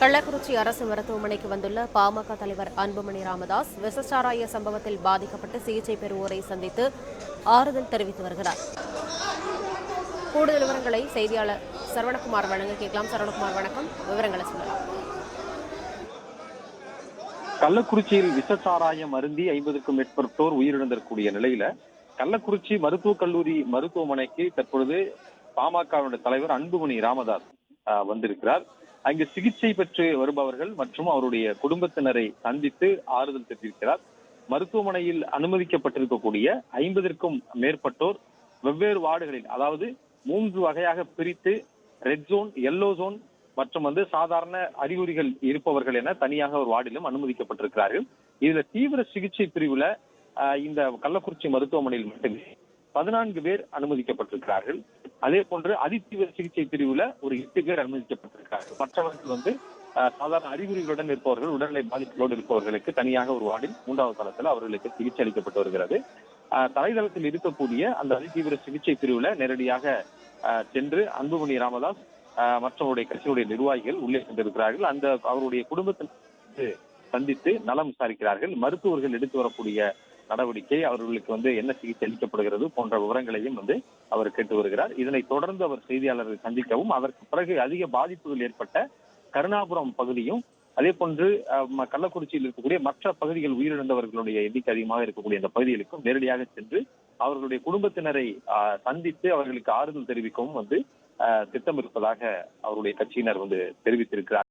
கள்ளக்குறிச்சி அரசு மருத்துவமனைக்கு வந்துள்ள பாமக தலைவர் அன்புமணி ராமதாஸ் விசச்சாராய சம்பவத்தில் பாதிக்கப்பட்டு சிகிச்சை பெறுவோரை சந்தித்து ஆறுதல் தெரிவித்து வருகிறார். கூடுதல் விவரங்களை செய்தியாளர் சரவணகுமார் வழங்க கேட்கலாம். சரவணகுமார் வணக்கம். விவரங்களை சொல்லலாம். கள்ளக்குறிச்சியில் விசச்சாராயம் அருந்தி ஐம்பதுக்கும் மேற்பட்டோர் உயிரிழந்திருக்கக்கூடிய நிலையில கள்ளக்குறிச்சி மருத்துவக் கல்லூரி மருத்துவமனைக்கு தற்பொழுது பாமகவினுடைய தலைவர் அன்புமணி ராமதாஸ் ஆஹ், வந்திருக்கிறார். அங்கு சிகிச்சை பெற்று வருபவர்கள் மற்றும் அவருடைய குடும்பத்தினரை சந்தித்து ஆறுதல் தெரிவிக்கிறார். மருத்துவமனையில் அனுமதிக்கப்பட்டிருக்கக்கூடிய ஐம்பதற்கும் மேற்பட்டோர் வெவ்வேறு வார்டுகளில் அதாவது மூன்று வகையாக பிரித்து ரெட் ஜோன் எல்லோ ஜோன் மற்றும் வந்து சாதாரண அறிகுறிகள் இருப்பவர்கள் என தனியாக ஒரு வார்டிலும் அனுமதிக்கப்பட்டிருக்கிறார்கள். இதுல தீவிர சிகிச்சை பிரிவுல இந்த கள்ளக்குறிச்சி மருத்துவமனையில் மட்டுமே பதினான்கு பேர் அனுமதிக்கப்பட்டிருக்கிறார்கள். அதே போன்று அதிதீவிர சிகிச்சை பிரிவுல ஒரு எட்டு பேர் அனுமதிக்கப்பட்டிருக்கிறார்கள். மற்றவர்கள் வந்து சாதாரண அறிகுறிகளுடன் இருப்பவர்கள் உடல்நிலை பாதிப்புகளோடு இருப்பவர்களுக்கு தனியாக ஒரு வார்டில் மூன்றாவது தளத்தில் அவர்களுக்கு சிகிச்சை அளிக்கப்பட்டு வருகிறது. தலைதளத்தில் இருக்கக்கூடிய அந்த அதிதீவிர சிகிச்சை பிரிவுல நேரடியாக ஆஹ், சென்று அன்புமணி ராமதாஸ் ஆஹ், மற்றவருடைய கட்சியுடைய நிர்வாகிகள் உள்ளே சென்றிருக்கிறார்கள். அந்த அவருடைய குடும்பத்தின் சந்தித்து நலம் விசாரிக்கிறார்கள். மருத்துவர்கள் எடுத்து வரக்கூடிய நடவடிக்கை அவர்களுக்கு வந்து என்ன சிகிச்சை அளிக்கப்படுகிறது போன்ற விவரங்களையும் வந்து அவர் கேட்டு வருகிறார். இதனை தொடர்ந்து அவர் செய்தியாளர்கள் சந்திக்கவும் அதற்கு பிறகு அதிக பாதிப்புகள் ஏற்பட்ட கருணாபுரம் பகுதியும் அதே போன்று அஹ், கள்ளக்குறிச்சியில் இருக்கக்கூடிய மற்ற பகுதிகள் உயிரிழந்தவர்களுடைய எண்ணிக்கை அதிகமாக இருக்கக்கூடிய அந்த பகுதிகளுக்கும் நேரடியாக சென்று அவர்களுடைய குடும்பத்தினரை ஆஹ், சந்தித்து அவர்களுக்கு ஆறுதல் தெரிவிக்கவும் வந்து திட்டம் இருப்பதாக அவருடைய கட்சியினர் வந்து தெரிவித்திருக்கிறார்.